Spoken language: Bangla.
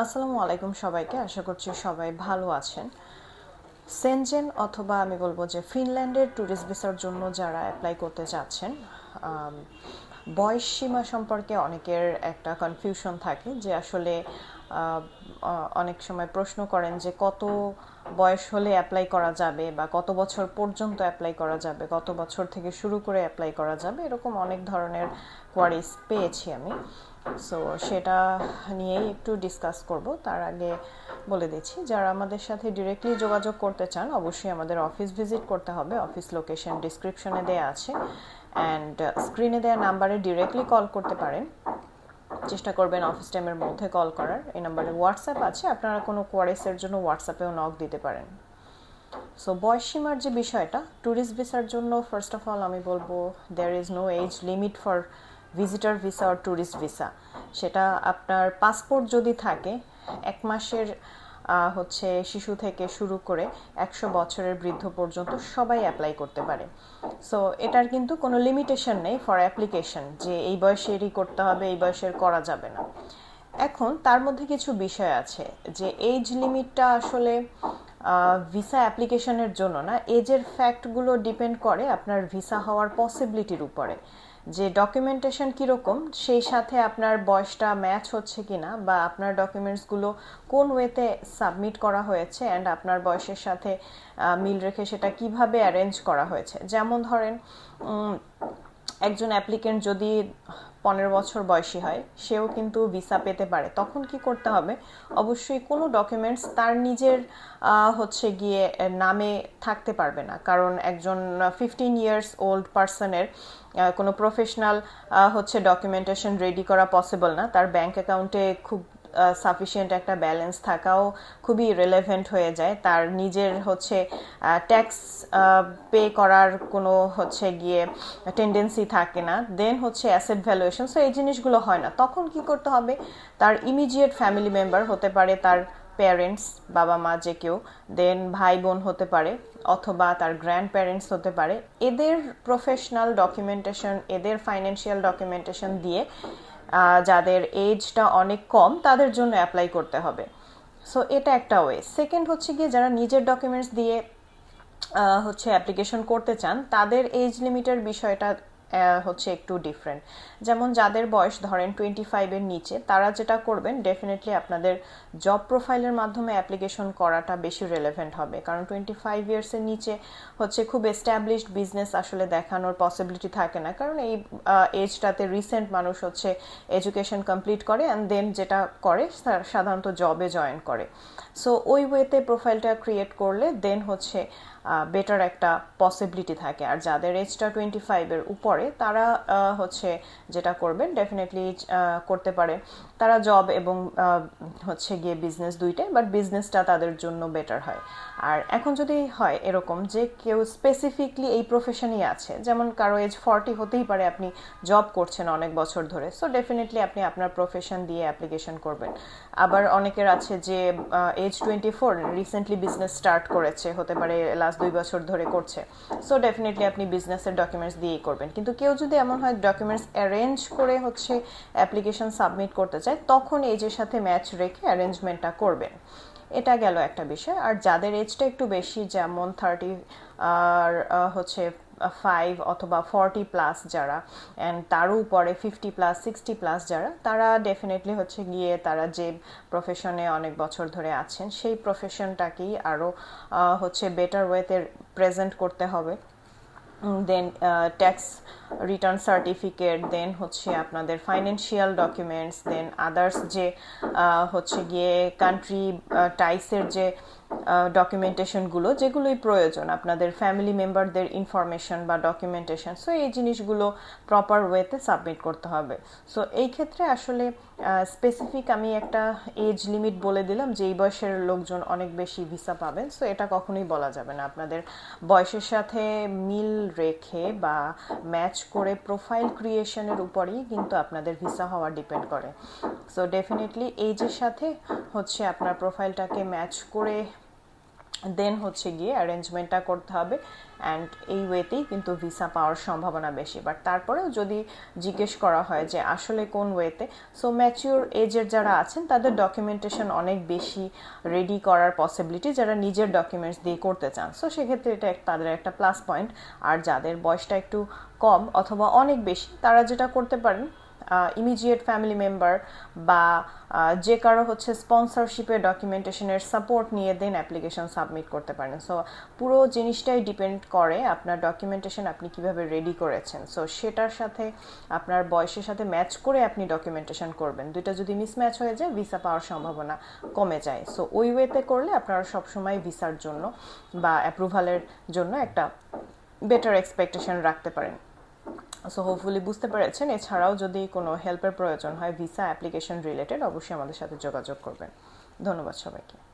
আসসালামু আলাইকুম সবাইকে। আশা করছি সবাই ভালো আছেন। সেনজেন অথবা আমি বলব যে ফিনল্যান্ডের ট্যুরিস্ট ভিসার জন্য যারা অ্যাপ্লাই করতে চাচ্ছেন বয়স সীমা সম্পর্কে অনেকের একটা কনফিউশন থাকে যে আসলে অনেক সময় প্রশ্ন করেন যে কত বয়স হলে অ্যাপ্লাই করা যাবে বা কত বছর পর্যন্ত অ্যাপ্লাই করা যাবে, কত বছর থেকে শুরু করে অ্যাপ্লাই করা যাবে, এরকম অনেক ধরনের কোয়ারিজ পেয়েছি আমি। সো সেটা নিয়েই একটু ডিসকাস করব। তার আগে বলে দিচ্ছি, যারা আমাদের সাথে ডিরেক্টলি যোগাযোগ করতে চান, অবশ্যই আমাদের অফিস ভিজিট করতে হবে। অফিস লোকেশন ডিসক্রিপশনে দেওয়া আছে। অ্যান্ড স্ক্রিনে দেওয়া নাম্বারে ডিরেক্টলি কল করতে পারেন। চেষ্টা করবেন অফিস টাইমের মধ্যে কল করার। এই নাম্বারে হোয়াটসঅ্যাপ আছে। আপনারা কোনো কোয়ারিসের জন্য হোয়াটসঅ্যাপেও নক দিতে পারেন। সো বয়স সীমার যে বিষয়টা ট্যুরিস্ট ভিসার জন্য ফার্স্ট অফ অল আমি বলব there is no age limit for visitor visa R tourist visa সেটা আপনার পাসপোর্ট যদি থাকে, এক মাসের হচ্ছে শিশু থেকে শুরু করে একশো বছরের বৃদ্ধ পর্যন্ত সবাই অ্যাপ্লাই করতে পারে। সো এটার কিন্তু কোনো লিমিটেশন নেই ফর অ্যাপ্লিকেশন যে এই বয়সেরই করতে হবে, এই বয়সের করা যাবে না। এখন তার মধ্যে কিছু বিষয় আছে যে এজ লিমিটটা আসলে ভিসা অ্যাপ্লিকেশনের জন্য না এজের ফ্যাক্টগুলো ডিপেন্ড করে আপনার ভিসা হওয়ার পসিবিলিটির উপরে। যে ডকুমেন্টেশন কীরকম, সেই সাথে আপনার বয়সটা ম্যাচ হচ্ছে কিনা বা আপনার ডকুমেন্টসগুলো কোন ওয়েতে সাবমিট করা হয়েছে অ্যান্ড আপনার বয়সের সাথে মিল রেখে সেটা কীভাবে অ্যারেঞ্জ করা হয়েছে। যেমন ধরেন একজন অ্যাপ্লিকেন্ট যদি পনেরো বছর বয়সী হয়, সেও কিন্তু ভিসা পেতে পারে। তখন কি করতে হবে? অবশ্যই কোনো ডকুমেন্টস তার নিজের হচ্ছে গিয়ে নামে থাকতে পারবে না। কারণ একজন ফিফটিন ইয়ার্স ওল্ড পার্সনের কোনো প্রফেশনাল হচ্ছে ডকুমেন্টেশন রেডি করা পসিবল না। তার ব্যাংক অ্যাকাউন্টে খুব সাফিসিয়েন্ট একটা ব্যালেন্স থাকাও খুবই রিলেভেন্ট হয়ে যায়। তার নিজের হচ্ছে ট্যাক্স পে করার কোনো হচ্ছে গিয়ে টেন্ডেন্সি থাকে না। দেন হচ্ছে অ্যাসেট ভ্যালুয়েশন সো এই জিনিসগুলো হয় না। তখন কি করতে হবে? তার ইমিডিয়েট ফ্যামিলি মেম্বার হতে পারে তার প্যারেন্টস বাবা মা যে কেউ দেন ভাই বোন হতে পারে, অথবা তার গ্র্যান্ড প্যারেন্টস হতে পারে। এদের প্রফেশনাল ডকুমেন্টেশন এদের ফাইন্যান্সিয়াল ডকুমেন্টেশন দিয়ে যাদের এজটা অনেক কম, তাদের জন্য অ্যাপ্লাই করতে হবে। সো এটা একটা ওয়ে সেকেন্ড হচ্ছে গিয়ে যারা নিজের ডকুমেন্টস দিয়ে হচ্ছে অ্যাপ্লিকেশন করতে চান, তাদের এজ লিমিটের বিষয়টা হচ্ছে একটু ডিফারেন্ট যেমন যাদের বয়স ধরেন টোয়েন্টি ফাইভের নিচে, তারা যেটা করবেন ডেফিনেটলি আপনাদের জব প্রোফাইলের মাধ্যমে অ্যাপ্লিকেশন করাটা বেশি রেলেভেন্ট হবে। কারণ টোয়েন্টি ফাইভ ইয়ার্সের নিচে হচ্ছে খুব এস্টাবলিশড বিজনেস আসলে দেখানোর পসিবিলিটি থাকে না। কারণ এই এজটাতে রিসেন্ট মানুষ হচ্ছে এডুকেশন কমপ্লিট করে অ্যান্ড দেন যেটা করে সাধারণত জবে জয়েন করে। সো ওই ওয়েতে প্রোফাইলটা ক্রিয়েট করলে দেন হচ্ছে বেটার একটা পসিবিলিটি থাকে। আর যাদের এজটা টোয়েন্টি ফাইভের উপরে তারা হচ্ছে যেটা করবেন ডেফিনেটলি করতে পারে। তারা জব এবং হচ্ছে গিয়ে বিজনেস দুইটাই বাট বিজনেসটা তাদের জন্য বেটার হয়। আর এখন যদি হয় এরকম যে কেউ স্পেসিফিকলি এই প্রফেশনই আছে, যেমন কারও এজ ফর্টি হতেই পারে আপনি জব করছেন অনেক বছর ধরে সো ডেফিনেটলি আপনি আপনার প্রফেশন দিয়ে অ্যাপ্লিকেশন করবেন। আবার অনেকের আছে যে age twenty four recently business start করেছে, হতে পারে লাস্ট দুই বছর ধরে করছে সো ডেফিনেটলি আপনি বিজনেসের ডকুমেন্টস দিয়েই করবেন। কিন্তু কেউ যদি এমন হয় ডকুমেন্টস অ্যারেঞ্জ করে হচ্ছে অ্যাপ্লিকেশন সাবমিট করতে চায়, তখন এজের সাথে ম্যাচ রেখে অ্যারেঞ্জমেন্টটা করবেন। এটা গেল একটা বিষয়। আর যাদের এজটা একটু বেশি, যেমন থার্টি আর হচ্ছে ফাইভ অথবা ফর্টি প্লাস যারা অ্যান্ড তারও উপরে ফিফটি প্লাস সিক্সটি প্লাস যারা, তারা ডেফিনেটলি হচ্ছে গিয়ে তারা যে প্রফেশনে অনেক বছর ধরে আছেন, সেই প্রফেশনটাকেই আরও হচ্ছে বেটার ওয়েতে প্রেজেন্ট করতে হবে। Then tax return certificate then হচ্ছে আপনাদের ফাইন্যান্সিয়াল ডকুমেন্টস দেন আদার্স যে আহ, হচ্ছে গিয়ে কান্ট্রি টাইসের যে ডকুমেন্টেশনগুলো যেগুলোই প্রয়োজন, আপনাদের ফ্যামিলি মেম্বারদের ইনফরমেশন বা ডকুমেন্টেশন সো এই জিনিসগুলো প্রপার ওয়েতে সাবমিট করতে হবে। সো এই ক্ষেত্রে আসলে স্পেসিফিক আমি একটা এজ লিমিট বলে দিলাম, যে এই বয়সের লোকজন অনেক বেশি ভিসা পাবেন সো এটা কখনোই বলা যাবে না। আপনাদের বয়সের সাথে মিল রেখে বা ম্যাচ করে প্রোফাইল ক্রিয়েশনের উপরেই কিন্তু আপনাদের ভিসা হওয়া ডিপেন্ড করে। সো ডেফিনেটলি এইজের সাথে হচ্ছে আপনার প্রোফাইলটাকে ম্যাচ করে দেন হচ্ছে গিয়ে অ্যারেঞ্জমেন্টটা করতে হবে অ্যান্ড এই ওয়েতেই কিন্তু ভিসা পাওয়ার সম্ভাবনা বেশি। বাট তারপরেও যদি জিজ্ঞেস করা হয় যে আসলে কোন ওয়েতে সো ম্যাচিওর এজের যারা আছেন, তাদের ডকুমেন্টেশন অনেক বেশি রেডি করার পসিবিলিটি যারা নিজের ডকুমেন্টস দিয়ে করতে চান। সো সেক্ষেত্রে এটা তাদের একটা প্লাস পয়েন্ট আর যাদের বয়সটা একটু কম অথবা অনেক বেশি, তারা যেটা করতে পারেন ইমিডিয়েট ফ্যামিলি মেম্বার বা যে কারও হচ্ছে স্পন্সরশিপের ডকুমেন্টেশনের সাপোর্ট নিয়ে দেন অ্যাপ্লিকেশন সাবমিট করতে পারেন। সো পুরো জিনিসটাই ডিপেন্ড করে আপনার ডকুমেন্টেশন আপনি কীভাবে রেডি করেছেন। সো সেটার সাথে আপনার বয়সের সাথে ম্যাচ করে আপনি ডকুমেন্টেশন করবেন। দুইটা যদি মিসম্যাচ হয়ে যায় ভিসা পাওয়ার সম্ভাবনা কমে যায়। সো ওই ওয়েতে করলে আপনারা সবসময় ভিসার জন্য বা অ্যাপ্রুভালের জন্য একটা বেটার এক্সপেকটেশন রাখতে পারেন। সো হোপফুলি বুঝতে পেরেছেন। এছাড়াও যদি কোনো হেল্পের প্রয়োজন হয় ভিসা অ্যাপ্লিকেশন রিলেটেড অবশ্যই আমাদের সাথে যোগাযোগ করবেন। ধন্যবাদ সবাইকে।